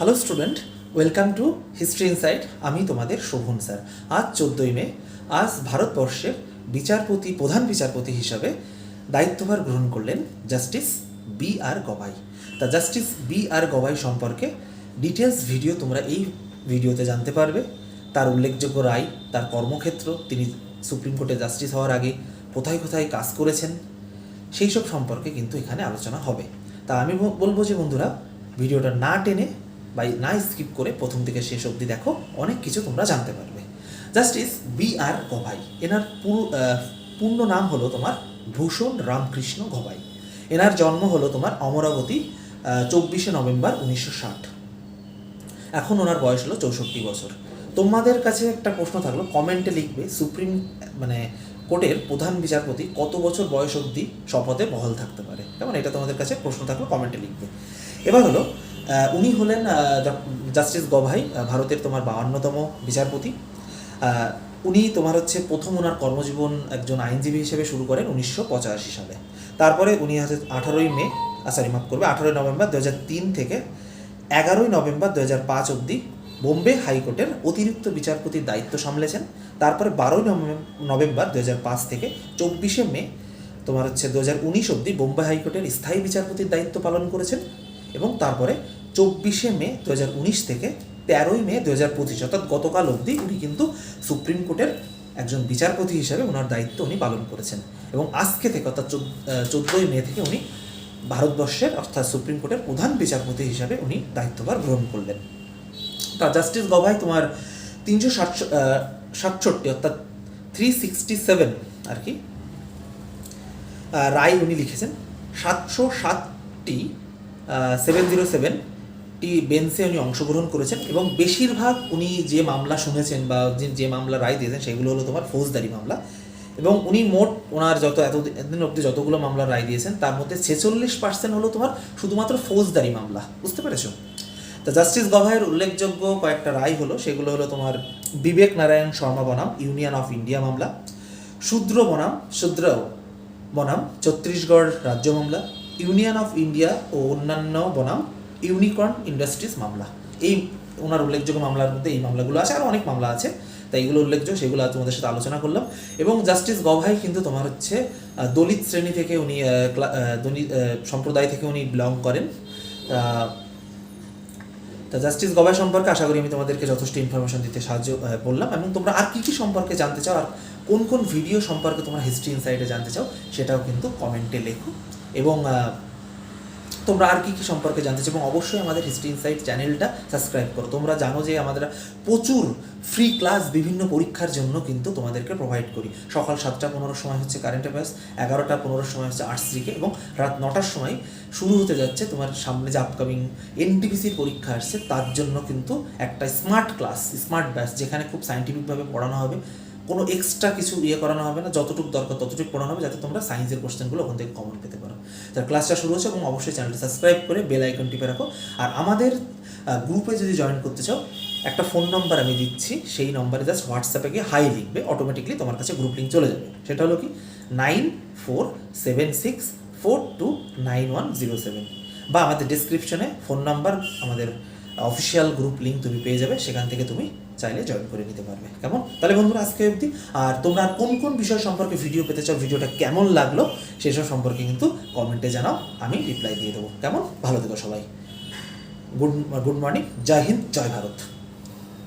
Hello student welcome to history insight আমি তোমাদের Sovan sir. আজ চোদ্দোই মে। আজ ভারতবর্ষের বিচারপতি, প্রধান বিচারপতি হিসাবে দায়িত্বভার গ্রহণ করলেন জাস্টিস বি আর গবাই। তা জাস্টিস বি আর গবাই সম্পর্কে ডিটেলস ভিডিও তোমরা এই ভিডিওতে জানতে পারবে। তার উল্লেখযোগ্য রায়, তার কর্মক্ষেত্র, তিনি সুপ্রিম কোর্টে জাস্টিস হওয়ার আগে কোথায় কোথায় কাজ করেছেন, সেই সব সম্পর্কে কিন্তু এখানে আলোচনা হবে। তা আমি বলব যে বন্ধুরা ভিডিওটা না টেনে বা না স্কিপ করে প্রথম থেকে শেষ অবধি দেখো, অনেক কিছু তোমরা জানতে পারবে। জাস্টিস বি আর গভাই এনার পুরো পূর্ণ নাম হলো তোমার ভূষণ রামকৃষ্ণ গভাই এনার জন্ম হলো তোমার অমরাবতী চব্বিশে নভেম্বর উনিশশো ষাট। এখন ওনার বয়স হলো চৌষট্টি বছর। তোমাদের কাছে একটা প্রশ্ন থাকল, কমেন্টে লিখবে, সুপ্রিম মানে কোর্টের প্রধান বিচারপতি কত বছর বয়স অবধি শপথে বহাল থাকতে পারে? কেমন? এটা তোমাদের কাছে প্রশ্ন থাকল, কমেন্টে লিখবে। এবার হলো উনি হলেন জাস্টিস গভাই ভারতের তোমার বাহান্নতম বিচারপতি। উনি তোমার হচ্ছে প্রথম ওনার কর্মজীবন একজন আইনজীবী হিসেবে শুরু করেন উনিশশো পঁচাশি সালে। তারপরে উনি হচ্ছে আঠারোই মে সরি মাফ করবে, আঠারোই নভেম্বর দু তিন থেকে এগারোই নভেম্বর দু পাঁচ অবধি বোম্বে হাইকোর্টের অতিরিক্ত বিচারপতির দায়িত্ব সামলেছেন। তারপরে বারোই নভেম্বর দু পাঁচ থেকে চব্বিশে মে তোমার হচ্ছে দু হাজার উনিশ অবধি বোম্বে হাইকোর্টের স্থায়ী বিচারপতির দায়িত্ব পালন করেছেন এবং তারপরে চব্বিশে মে দু থেকে তেরোই মে দু হাজার পঁচিশ, অর্থাৎ গতকাল অবধি উনি কিন্তু সুপ্রিম কোর্টের একজন বিচারপতি হিসেবে ওনার দায়িত্ব উনি পালন করেছেন। এবং আজকে থেকে, অর্থাৎ চোদ্দোই মে থেকে উনি ভারতবর্ষের, অর্থাৎ সুপ্রিম কোর্টের প্রধান বিচারপতি হিসাবে উনি দায়িত্বভার গ্রহণ করলেন। তা জাস্টিস গভাই, তোমার তিনশো সাতষট্টি, অর্থাৎ থ্রি সিক্সটি সেভেন আর কি রায় উনি লিখেছেন। সাতশো সাতটি সেভেন জিরো সেভেন টি বেঞ্চে উনি অংশগ্রহণ করেছেন এবং বেশিরভাগ উনি যে মামলা শুনেছেন বা যে মামলা রায় দিয়েছেন সেগুলো হলো তোমার ফৌজদারি মামলা। এবং উনি মোট ওনার যত এত এতদিন অবধি যতগুলো মামলা রায় দিয়েছেন, তার মধ্যে ছেচল্লিশ পার্সেন্ট হলো তোমার শুধুমাত্র ফৌজদারি মামলা। বুঝতে পেরেছ? তা জাস্টিস গভাইয়ের উল্লেখযোগ্য কয়েকটা রায় হলো, সেগুলো হলো তোমার বিবেক নারায়ণ শর্মা বনাম ইউনিয়ন অফ ইন্ডিয়া মামলা শূদ্র বনাম শূদ্র বনাম ছত্তিশগড় রাজ্য মামলা ইউনিয়ন অফ ইন্ডিয়া ও অন্যান্য বনাম ইউনিকর্ন ইন্ডাস্ট্রিজ মামলা। এই ওনার উল্লেখযোগ্য মামলার মধ্যে এই মামলাগুলো আছে, আর অনেক মামলা আছে। তাই এগুলো উল্লেখযোগ্য, সেগুলো তোমাদের সাথে আলোচনা করলাম। এবং জাস্টিস গভাই কিন্তু তোমার হচ্ছে দলিত শ্রেণি থেকে উনি দলিত সম্প্রদায় থেকে উনি বিলং করেন। তা জাস্টিস গবাই সম্পর্কে আশা করি আমি তোমাদেরকে যথেষ্ট ইনফরমেশন দিতে সাহায্য বললাম। এবং তোমরা আর কী কী সম্পর্কে জানতে চাও, আর কোন কোন ভিডিও সম্পর্কে তোমরা হিস্ট্রি ইনসাইটে জানতে চাও, সেটাও কিন্তু কমেন্টে লেখো। এবং তোমরা আর কি কী সম্পর্কে জানতে চাও? এবং অবশ্যই আমাদের হিস্ট্রি ইনসাইট চ্যানেলটা সাবস্ক্রাইব করো। তোমরা জানো যে আমাদের প্রচুর ফ্রি ক্লাস বিভিন্ন পরীক্ষার জন্য কিন্তু তোমাদেরকে প্রোভাইড করি। সকাল সাতটা পনেরোর সময় হচ্ছে কারেন্ট অ্যাফেয়ার্স এগারোটা পনেরোর সময় হচ্ছে আর্টস জিকে এবং রাত নটার সময় শুরু হতে যাচ্ছে তোমার সামনে যে আপকামিং এনটিপিসির পরীক্ষা আসছে, তার জন্য কিন্তু একটা স্মার্ট ক্লাস স্মার্ট ব্যাচ যেখানে খুব সাইন্টিফিকভাবে পড়ানো হবে। কোনো এক্সট্রা কিছু ইয়ে করানো হবে না, যতটুকু দরকার ততটুকু পড়ানো হবে যাতে তোমরা সায়েন্সের কোশ্চেনগুলো ওখান থেকে কমন পেতে পারো। তার ক্লাসটা শুরু হচ্ছে এবং অবশ্যই চ্যানেলটা সাবস্ক্রাইব করে বেল আইকন টিপে রাখো। আর আমাদের গ্রুপে যদি জয়েন করতে চাও, একটা ফোন নাম্বার আমি দিচ্ছি, সেই নম্বরে জাস্ট হোয়াটসঅ্যাপে গিয়ে হাই লিখবে অটোমেটিকলি তোমার কাছে গ্রুপ লিঙ্ক চলে যাবে। সেটা হলো কি? Nine four seven six four two nine one zero seven বা আমাদের ডিসক্রিপশনে ফোন নাম্বার আমাদের অফিসিয়াল গ্রুপ লিঙ্ক তুমি পেয়ে যাবে, সেখান থেকে তুমি চাইলে জয়েন করে নিতে পারবে। কেমন? তাহলে বন্ধুরা আজকে অবধি। আর তোমরা কোন কোন বিষয় সম্পর্কে ভিডিও পেতে চাও ভিডিওটা কেমন লাগল, সেসব সম্পর্কে কিন্তু কমেন্টে জানাও, আমি রিপ্লাই দিয়ে দেবো। কেমন? ভালো থেকো সবাই। গুড গুড মর্নিং, জয় হিন্দ, জয় ভারত।